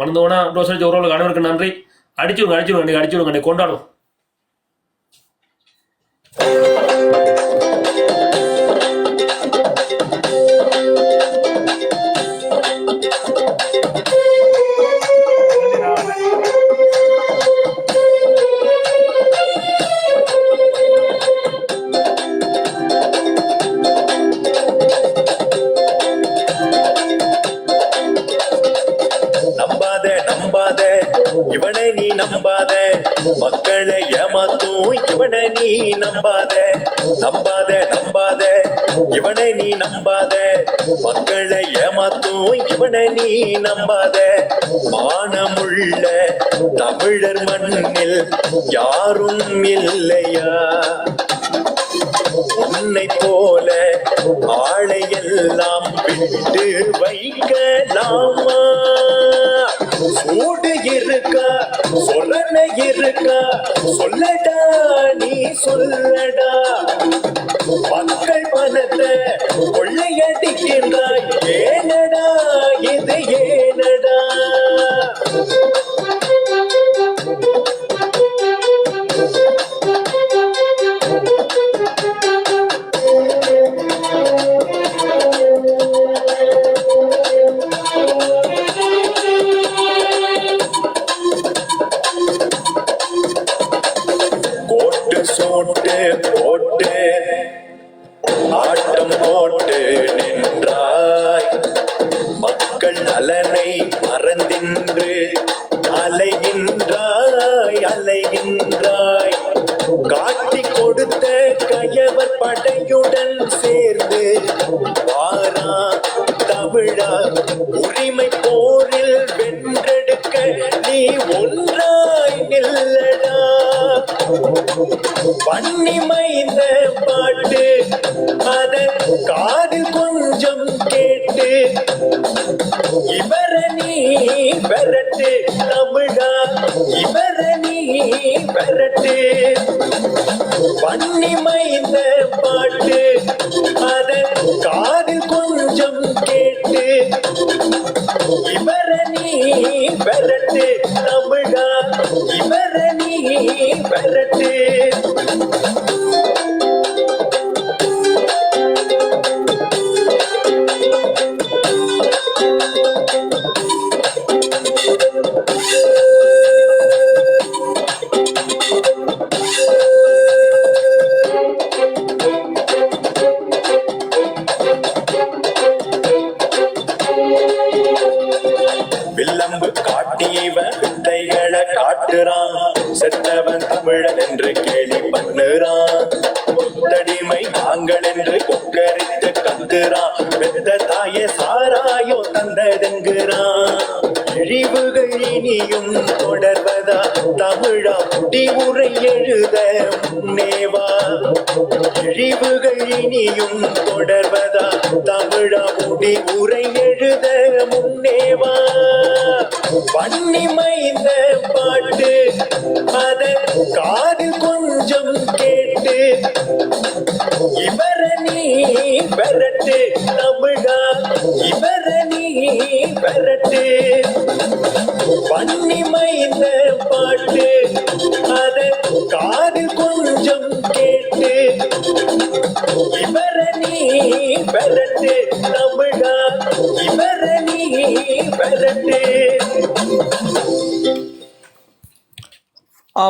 மணந்தவனா dose அடிச்ச உறவுகளுக்கு அனைவருக்கு நன்றி. அடிச்சுடுங்க அடிச்சுடுங்க அன்னைக்கு அடிச்சுடுங்க அன்னைக்கு கொண்டாடும் இவனை நீ நம்பாத. மக்களை ஏமாத்தும். இவனை நீ நம்பாத. நம்பாத நம்பாத. இவனை நீ நம்பாத. மக்களை ஏமாத்தும். இவனை நீ நம்பாத. மானமுள்ள தமிழர் மண்ணில் யாரும் இல்லையா? உன்னை போல ஆளையெல்லாம் விட்டு வைக்கலாமா? சூடு இருக்க? சொல்லன இருக்க? சொல்லடா நீ சொல்லடா. மக்கள் மனத்தை கொள்ளையடிக்கின்றாய். ஏனடா இது ஏ ஆட்டம் போட்டு நின்றாய். மக்கள் நலனை மறந்தின்று அலைகின்றாய் அலைகின்றாய். காட்டி கொடுத்த கயவர் படையுடன் சேர்ந்து வாரா தமிழா உரிமை போரில் வென்றெடுக்க நீ ஒன்றாய் நில்லடா. பண்ணிமைந்த பாட்டு அதன் காதில் கொஞ்சம் கேட்டு இவர நீ பெறட்டு தமிழா இவர நீ பெறட்டு பன்னி மைந்த பாட்டு அதன் காது பண்ணுறான். செத்தவன் தமிழன் என்று கேலி பண்ணுறான். முத்தடிமை நாங்கள் என்று கொக்கரித்து கத்துறான். பெத்த தாய சாராயோ தந்ததுங்கிறான் இழிவுகள் இனியும் தொடர்வதா? தமிழா முடிவுரை எழுத முன்னேவா? இழிவுகள் இனியும் தொடர்வதா? தமிழா முடிவுரை எழுத முன்னேவா பண்ணிமைந்த பாட்டு. அதன் காதில் கொஞ்சம் கேட்டு இவர நீ பெறட்டு தமிழா இவர நீ பெறட்டு பண்ணிமைந்த பாட்டு